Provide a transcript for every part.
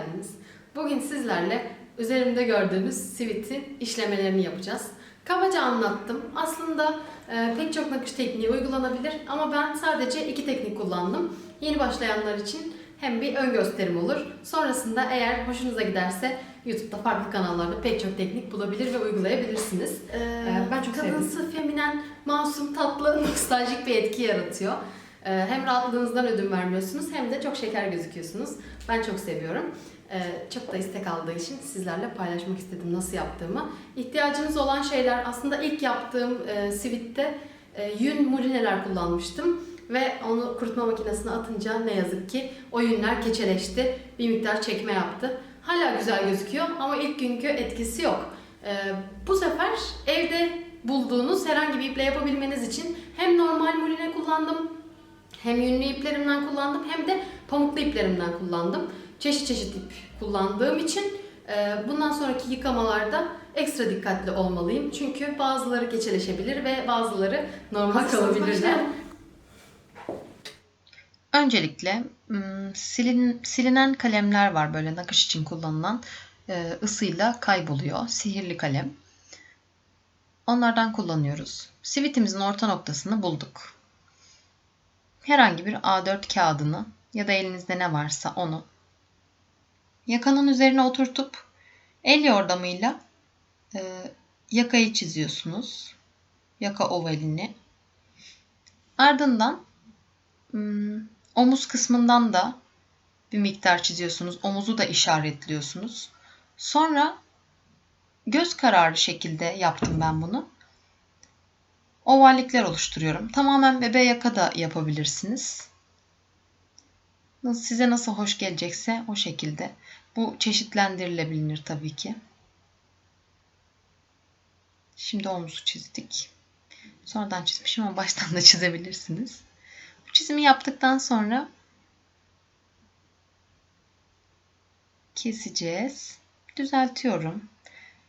geldiniz. Bugün sizlerle üzerimde gördüğümüz sivitin işlemelerini yapacağız. Kabaca anlattım. Aslında e, pek çok nakış tekniği uygulanabilir ama ben sadece iki teknik kullandım. Yeni başlayanlar için hem bir ön gösterim olur. Sonrasında eğer hoşunuza giderse YouTube'da farklı kanallarda pek çok teknik bulabilir ve uygulayabilirsiniz. E, ben çok sevdim. Kadınsı, feminen, masum, tatlı, nostaljik bir etki yaratıyor. Ee, Hem rahatlığınızdan ödün vermiyorsunuz hem de çok şeker gözüküyorsunuz. Ben çok seviyorum. Ee, Çok da istek aldığı için sizlerle paylaşmak istedim nasıl yaptığımı. İhtiyacınız olan şeyler aslında ilk yaptığım e, sivitte e, yün mulineler kullanmıştım. Ve onu kurutma makinesine atınca ne yazık ki o yünler keçeleşti. Bir miktar çekme yaptı. Hala güzel gözüküyor ama ilk günkü etkisi yok. Ee, Bu sefer evde bulduğunuz herhangi bir iple yapabilmeniz için hem normal muline kullandım hem yünlü iplerimden kullandım hem de pamuklu iplerimden kullandım. Çeşit çeşit ip kullandığım için e, bundan sonraki yıkamalarda ekstra dikkatli olmalıyım. Çünkü bazıları keçeleşebilir ve bazıları normal kalabilirler. Öncelikle silin, silinen kalemler var böyle nakış için kullanılan e, ısıyla kayboluyor. Sihirli kalem. Onlardan kullanıyoruz. Sivitimizin orta noktasını bulduk. Herhangi bir A4 kağıdını ya da elinizde ne varsa onu yakanın üzerine oturtup el yordamıyla e, yakayı çiziyorsunuz. Yaka ovalini. Ardından omuz kısmından da bir miktar çiziyorsunuz. Omuzu da işaretliyorsunuz. Sonra göz kararı şekilde yaptım ben bunu. Ovallikler oluşturuyorum. Tamamen bebe yaka da yapabilirsiniz. Size nasıl hoş gelecekse o şekilde. Bu çeşitlendirilebilir tabii ki. Şimdi omuzu çizdik. Sonradan çizmişim ama baştan da çizebilirsiniz. Bu çizimi yaptıktan sonra keseceğiz. Düzeltiyorum.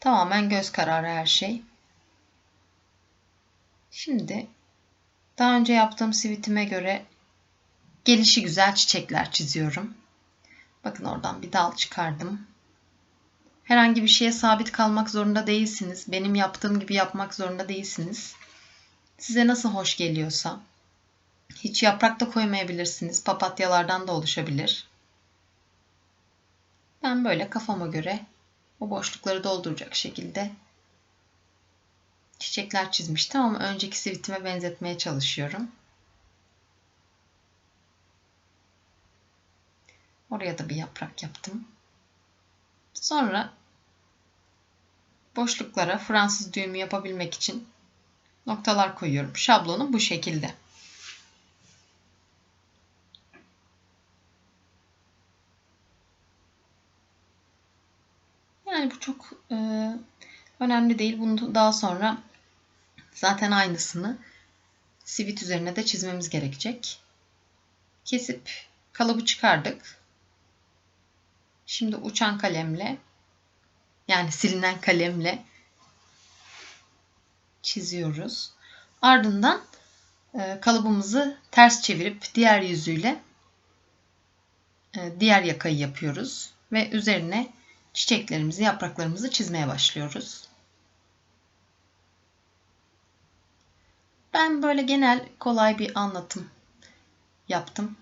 Tamamen göz kararı her şey. Şimdi daha önce yaptığım sivitime göre gelişi güzel çiçekler çiziyorum. Bakın oradan bir dal çıkardım. Herhangi bir şeye sabit kalmak zorunda değilsiniz. Benim yaptığım gibi yapmak zorunda değilsiniz. Size nasıl hoş geliyorsa hiç yaprak da koymayabilirsiniz. Papatyalardan da oluşabilir. Ben böyle kafama göre o boşlukları dolduracak şekilde çiçekler çizmiştim ama önceki sivitime benzetmeye çalışıyorum. Oraya da bir yaprak yaptım. Sonra boşluklara Fransız düğümü yapabilmek için noktalar koyuyorum. Şablonu bu şekilde. Yani bu çok e, önemli değil. Bunu daha sonra zaten aynısını sivit üzerine de çizmemiz gerekecek. Kesip kalıbı çıkardık. Şimdi uçan kalemle yani silinen kalemle çiziyoruz. Ardından e, kalıbımızı ters çevirip diğer yüzüyle e, diğer yakayı yapıyoruz ve üzerine çiçeklerimizi, yapraklarımızı çizmeye başlıyoruz. Ben böyle genel kolay bir anlatım yaptım.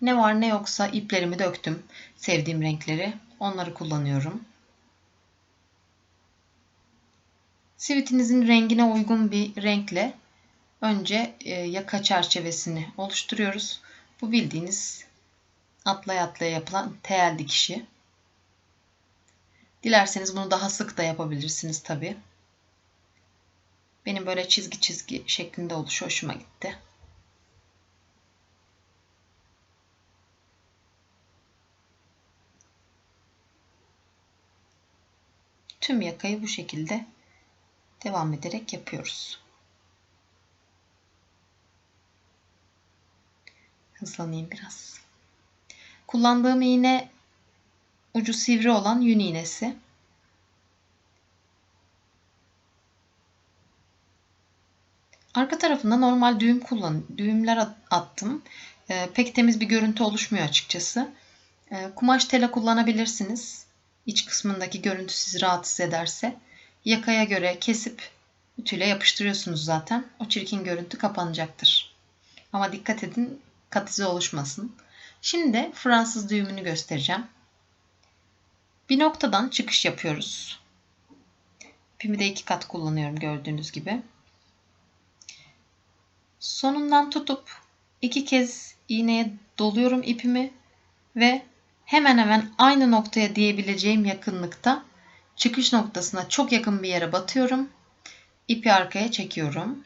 Ne var ne yoksa iplerimi döktüm. Sevdiğim renkleri. Onları kullanıyorum. Sivitinizin rengine uygun bir renkle önce e, yaka çerçevesini oluşturuyoruz. Bu bildiğiniz atlaya atlaya yapılan tel dikişi. Dilerseniz bunu daha sık da yapabilirsiniz tabi. Benim böyle çizgi çizgi şeklinde oluşu hoşuma gitti. Tüm yakayı bu şekilde devam ederek yapıyoruz. Hızlanayım biraz. Kullandığım iğne ucu sivri olan yün iğnesi. Arka tarafında normal düğüm kullan düğümler attım. Ee, pek temiz bir görüntü oluşmuyor açıkçası. E, kumaş tela kullanabilirsiniz. İç kısmındaki görüntü sizi rahatsız ederse. Yakaya göre kesip ütüyle yapıştırıyorsunuz zaten. O çirkin görüntü kapanacaktır. Ama dikkat edin katize oluşmasın. Şimdi Fransız düğümünü göstereceğim. Bir noktadan çıkış yapıyoruz. İpimi de iki kat kullanıyorum gördüğünüz gibi. Sonundan tutup iki kez iğneye doluyorum ipimi ve hemen hemen aynı noktaya diyebileceğim yakınlıkta çıkış noktasına çok yakın bir yere batıyorum. İpi arkaya çekiyorum.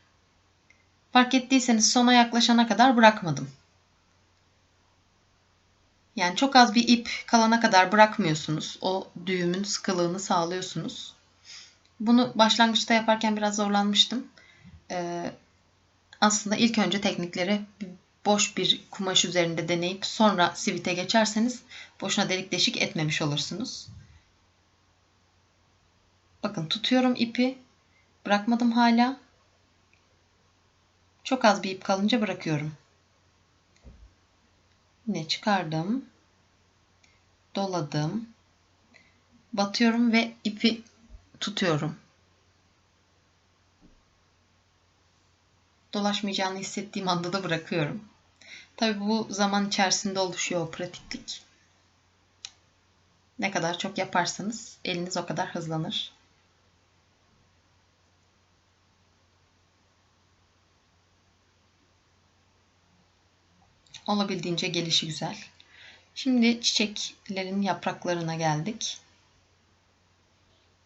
Fark ettiyseniz sona yaklaşana kadar bırakmadım. Yani çok az bir ip kalana kadar bırakmıyorsunuz. O düğümün sıkılığını sağlıyorsunuz. Bunu başlangıçta yaparken biraz zorlanmıştım. Ee, aslında ilk önce teknikleri boş bir kumaş üzerinde deneyip sonra sivite geçerseniz boşuna delik deşik etmemiş olursunuz. Bakın tutuyorum ipi. Bırakmadım hala. Çok az bir ip kalınca bırakıyorum. Yine çıkardım. Doladım. Batıyorum ve ipi tutuyorum. Dolaşmayacağını hissettiğim anda da bırakıyorum. Tabi bu zaman içerisinde oluşuyor o pratiklik. Ne kadar çok yaparsanız eliniz o kadar hızlanır. Olabildiğince gelişi güzel. Şimdi çiçeklerin yapraklarına geldik.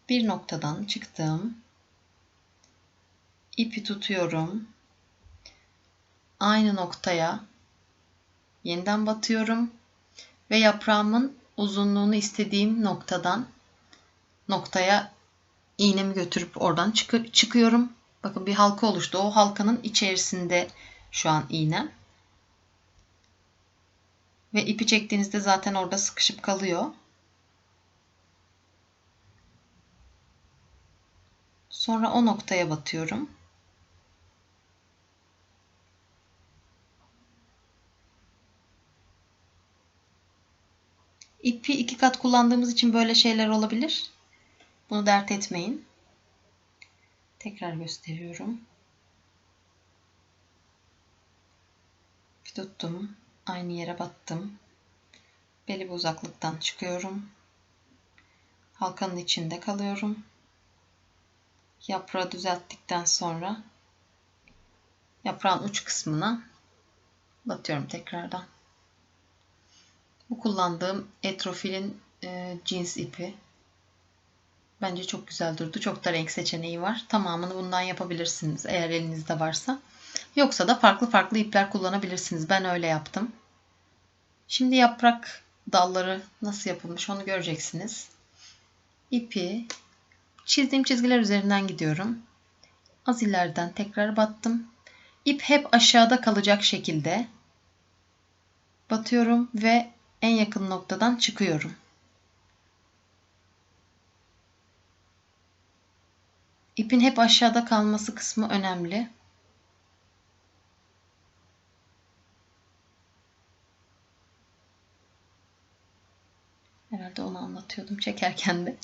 Bir noktadan çıktım. İpi tutuyorum. Aynı noktaya yeniden batıyorum ve yaprağımın uzunluğunu istediğim noktadan noktaya iğnemi götürüp oradan çık çıkıyorum. Bakın bir halka oluştu. O halkanın içerisinde şu an iğnem. Ve ipi çektiğinizde zaten orada sıkışıp kalıyor. Sonra o noktaya batıyorum. İpi iki kat kullandığımız için böyle şeyler olabilir. Bunu dert etmeyin. Tekrar gösteriyorum. Tuttum. Aynı yere battım. Belli bir uzaklıktan çıkıyorum. Halkanın içinde kalıyorum. Yaprağı düzelttikten sonra yaprağın uç kısmına batıyorum tekrardan. Bu kullandığım Etrofil'in e, cins ipi. Bence çok güzel durdu. Çok da renk seçeneği var. Tamamını bundan yapabilirsiniz eğer elinizde varsa. Yoksa da farklı farklı ipler kullanabilirsiniz. Ben öyle yaptım. Şimdi yaprak dalları nasıl yapılmış onu göreceksiniz. İpi çizdiğim çizgiler üzerinden gidiyorum. Az ileriden tekrar battım. İp hep aşağıda kalacak şekilde batıyorum ve en yakın noktadan çıkıyorum. İpin hep aşağıda kalması kısmı önemli. Herhalde onu anlatıyordum çekerken de.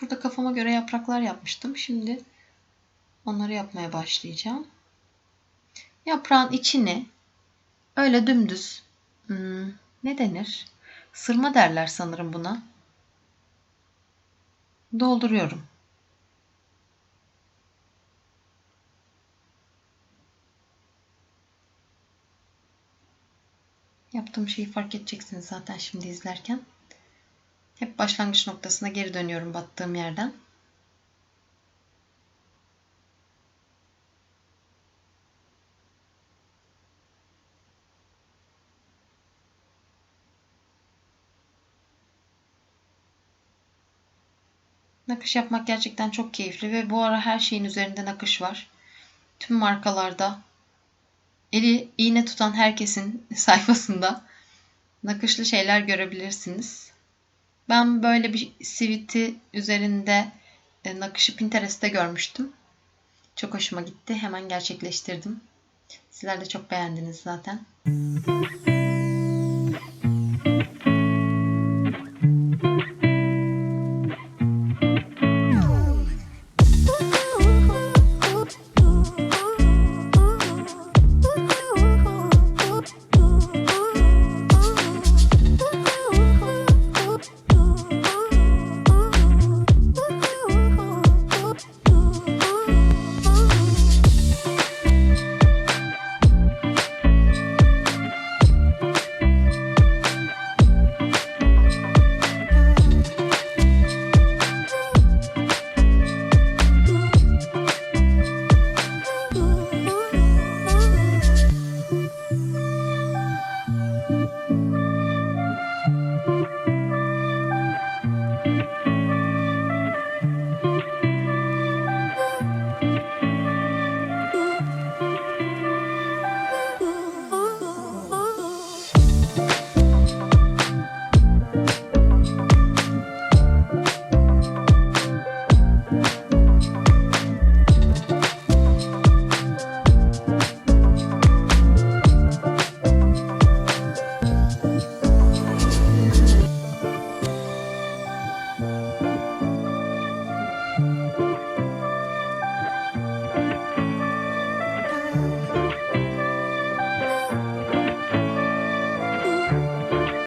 Burada kafama göre yapraklar yapmıştım. Şimdi onları yapmaya başlayacağım. Yaprağın içini öyle dümdüz hmm, ne denir? Sırma derler sanırım buna. Dolduruyorum. Yaptığım şeyi fark edeceksiniz zaten şimdi izlerken. Hep başlangıç noktasına geri dönüyorum battığım yerden. Nakış yapmak gerçekten çok keyifli ve bu ara her şeyin üzerinde nakış var. Tüm markalarda eli iğne tutan herkesin sayfasında nakışlı şeyler görebilirsiniz. Ben böyle bir siviti üzerinde e, nakışı Pinterest'te görmüştüm. Çok hoşuma gitti. Hemen gerçekleştirdim. Sizler de çok beğendiniz zaten.